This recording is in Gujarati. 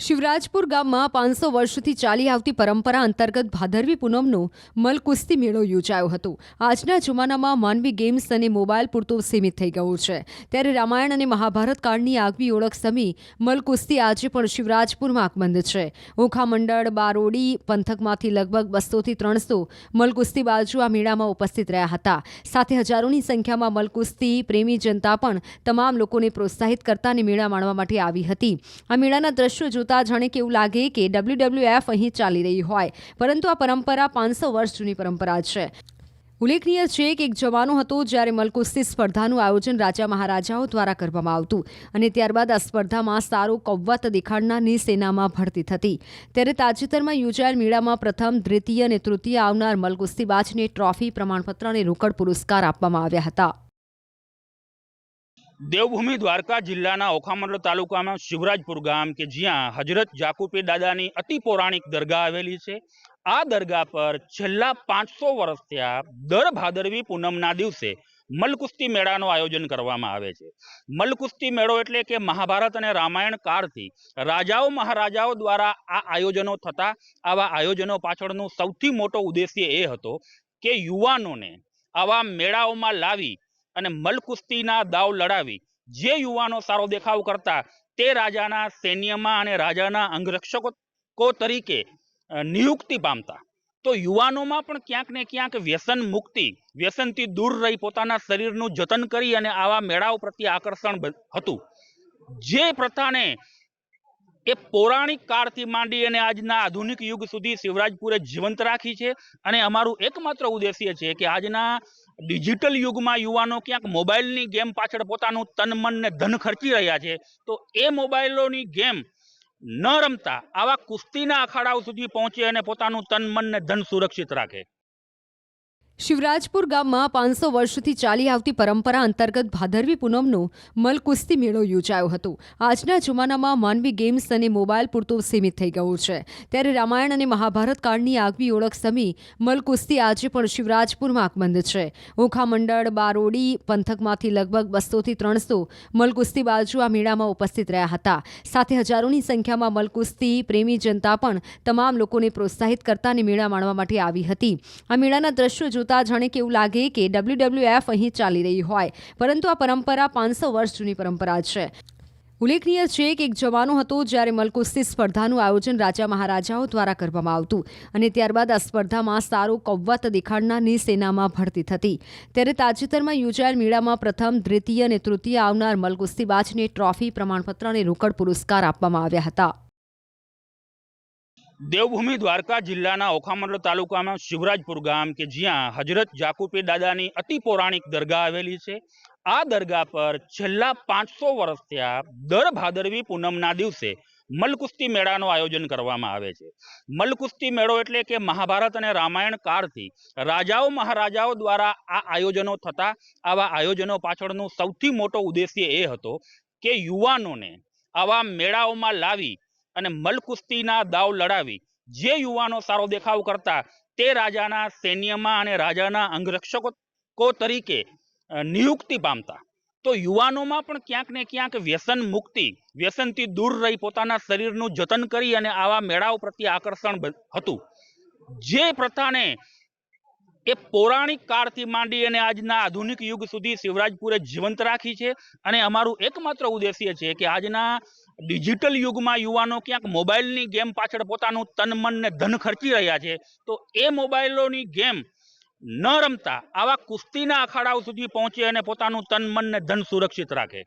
શિવરાજપુર ગામમાં પાંચસો વર્ષથી ચાલી આવતી પરંપરા અંતર્ગત ભાદરવી પૂનમનો મલકુસ્તી મેળો યોજાયો હતો. આજના જમાનામાં માનવી ગેમ્સ અને મોબાઈલ પૂરતું સીમિત થઈ ગયું છે. ત્યારે રામાયણ અને મહાભારત કાળની આગવી ઓળખ સમી મલકુસ્તી આજે પણ શિવરાજપુરમાં આકબંધ છે. ઓખા મંડળ બારોડી પંથકમાંથી લગભગ બસોથી ત્રણસો મલકુસ્તી બાજુ આ મેળામાં ઉપસ્થિત રહ્યા હતા. સાથે હજારોની સંખ્યામાં મલકુસ્તી પ્રેમી જનતા પણ તમામ લોકોને પ્રોત્સાહિત કરતા અને મેળા માણવા માટે આવી હતી. આ મેળાના દ્રશ્યો જોતા જાણે કે એવું લાગે કે ડબલ્યુડબલ્યુએફ અહીં ચાલી રહી હોય. પરંતુ આ પરંપરા પાંચસો વર્ષ જૂની પરંપરા છે. ઉલ્લેખનીય છે કે એક જવાનો હતો જ્યારે મલકુસ્તી સ્પર્ધાનું આયોજન રાજા મહારાજાઓ દ્વારા કરવામાં આવતું અને ત્યારબાદ આ સ્પર્ધામાં સારો કૌવત દેખાડનારની સેનામાં ભરતી થતી. ત્યારે તાજેતરમાં યોજાયેલ મેળામાં પ્રથમ, દ્વિતીય અને તૃતીય આવનાર મલકુસ્તીબાજને ટ્રોફી, પ્રમાણપત્ર અને રોકડ પુરસ્કાર આપવામાં આવ્યા હતા. દેવભૂમિ દ્વારકા જિલ્લાના ઓખામંડળ તાલુકામાં શિવરાજપુર ગામ કે જ્યાં હજરત જાકુપી દાદાની અતિ પૌરાણિક દરગાહ આવેલી છે. આ દરગાહ પર છેલ્લા પાંચસો વર્ષ ત્યાં દર ભાદરવી પૂનમના દિવસે મલકુસ્તી મેળાનું આયોજન કરવામાં આવે છે. મલકુસ્તી મેળો એટલે કે મહાભારત અને રામાયણ કાળથી રાજાઓ મહારાજાઓ દ્વારા આ આયોજનો થતા આવા આયોજનો પાછળનો સૌથી મોટો ઉદ્દેશ્ય એ હતો કે યુવાનોને આવા મેળાઓમાં લાવી અને મલકુસ્તીના દાવ લડાવી. જે યુવાનો સારો દેખાવ કરતા તે રાજાના સૈન્યમાં અને રાજાના અંગરક્ષકો તરીકે નિયુક્તિ પામતા. તો યુવાનોમાં પણ ક્યાંક ને ક્યાંક વ્યસન મુક્તિ, વ્યસનથી દૂર રહી પોતાના શરીરનું જતન કરી અને આવા મેળાઓ પ્રત્યે આકર્ષણ હતું. જે પ્રથાને એ પૌરાણિક કાળથી માંડી અને આજના આધુનિક યુગ સુધી શિવરાજપુરે જીવંત રાખી છે અને અમારું એકમાત્ર ઉદ્દેશ્ય છે કે આજના ડિજિટલ યુગમાં યુવાનો ક્યાંક મોબાઈલની ગેમ પાછળ પોતાનું તન, મન ને ધન ખર્ચી રહ્યા છે. તો એ મોબાઈલોની ગેમ ન રમતા આવા કુસ્તીના અખાડાઓ સુધી પહોંચે અને પોતાનું તન, મન ને ધન સુરક્ષિત રાખે. શિવરાજપુર ગામમાં પાંચસો વર્ષથી ચાલી આવતી પરંપરા અંતર્ગત ભાદરવી પૂનમનો મલકુસ્તી મેળો યોજાયો હતો. આજના જમાનામાં માનવી ગેમ્સ અને મોબાઈલ પૂરતું સીમિત થઈ ગયું છે. ત્યારે રામાયણ અને મહાભારત કાળની આગવી ઓળખ સમી મલકુસ્તી આજે પણ શિવરાજપુરમાં આકબંધ છે. ઓખા મંડળ બારોડી પંથકમાંથી લગભગ બસોથી ત્રણસો મલકુસ્તી બાજુ આ મેળામાં ઉપસ્થિત રહ્યા હતા. સાથે હજારોની સંખ્યામાં મલકુસ્તી પ્રેમી જનતા પણ તમામ લોકોને પ્રોત્સાહિત કરતા અને મેળા માણવા માટે આવી હતી. આ મેળાના દ્રશ્યો જોતા જાણે કે એવું લાગે કે ડબલ્યુડબલ્યુએફ અહીં ચાલી રહી હોય. પરંતુ આ પરંપરા પાંચસો વર્ષ જૂની પરંપરા છે. ઉલ્લેખનીય છે કે એક જવાનો હતો જ્યારે મલકુસ્તી સ્પર્ધાનું આયોજન રાજા મહારાજાઓ દ્વારા કરવામાં આવતું અને ત્યારબાદ આ સ્પર્ધામાં સારો કૌવત દેખાડનારની સેનામાં ભરતી થતી. ત્યારે તાજેતરમાં યોજાયેલ મેળામાં પ્રથમ, દ્વિતીય અને તૃતીય આવનાર મલકુસ્તીબાજને ટ્રોફી, પ્રમાણપત્ર અને રોકડ પુરસ્કાર આપવામાં આવ્યા હતા. દેવભૂમિ દ્વારકા જિલ્લાના ઓખામંડળ તાલુકામાં શિવરાજપુર ગામ કે જ્યાં હજરત જાકુપી દાદાની અતિ પૌરાણિક દરગાહ આવેલી છે. આ દરગાહ પર છેલ્લા પાંચસો વર્ષ થયા દર ભાદરવી પૂનમના દિવસે મલકુસ્તી મેળાનું આયોજન કરવામાં આવે છે. મલકુસ્તી મેળો એટલે કે મહાભારત અને રામાયણ કાળથી રાજાઓ મહારાજાઓ દ્વારા આ આયોજનો થતા આવા આયોજનો પાછળનો સૌથી મોટો ઉદ્દેશ્ય એ હતો કે યુવાનોને આવા મેળાઓમાં લાવી અને મલકુસ્તીના દાવ લડાવી. જે યુવાનો સારો દેખાવ કરતા તે રાજાના સૈન્યમાં અને રાજાના અંગરક્ષકો તરીકે નિયુક્તિ પામતા. તો યુવાનોમાં પણ ક્યાંક ને ક્યાંક વ્યસન મુક્તિ, વ્યસનથી દૂર રહી પોતાના શરીરનું જતન કરી અને આવા મેળાઓ પ્રત્યે આકર્ષણ હતું. જે પ્રથાને એ પૌરાણિક કાળથી માંડી અને આજના આધુનિક યુગ સુધી શિવરાજપુરે જીવંત રાખી છે અને અમારું એકમાત્ર ઉદ્દેશ્ય છે કે આજના ડિજિટલ યુગમાં યુવાનો ક્યાંક મોબાઈલની ગેમ પાછળ પોતાનું તન, મન ને ધન ખર્ચી રહ્યા છે. તો એ મોબાઈલોની ગેમ ન રમતા આવા કુસ્તીના અખાડાઓ સુધી પહોંચે અને પોતાનું તન, મન ને ધન સુરક્ષિત રાખે.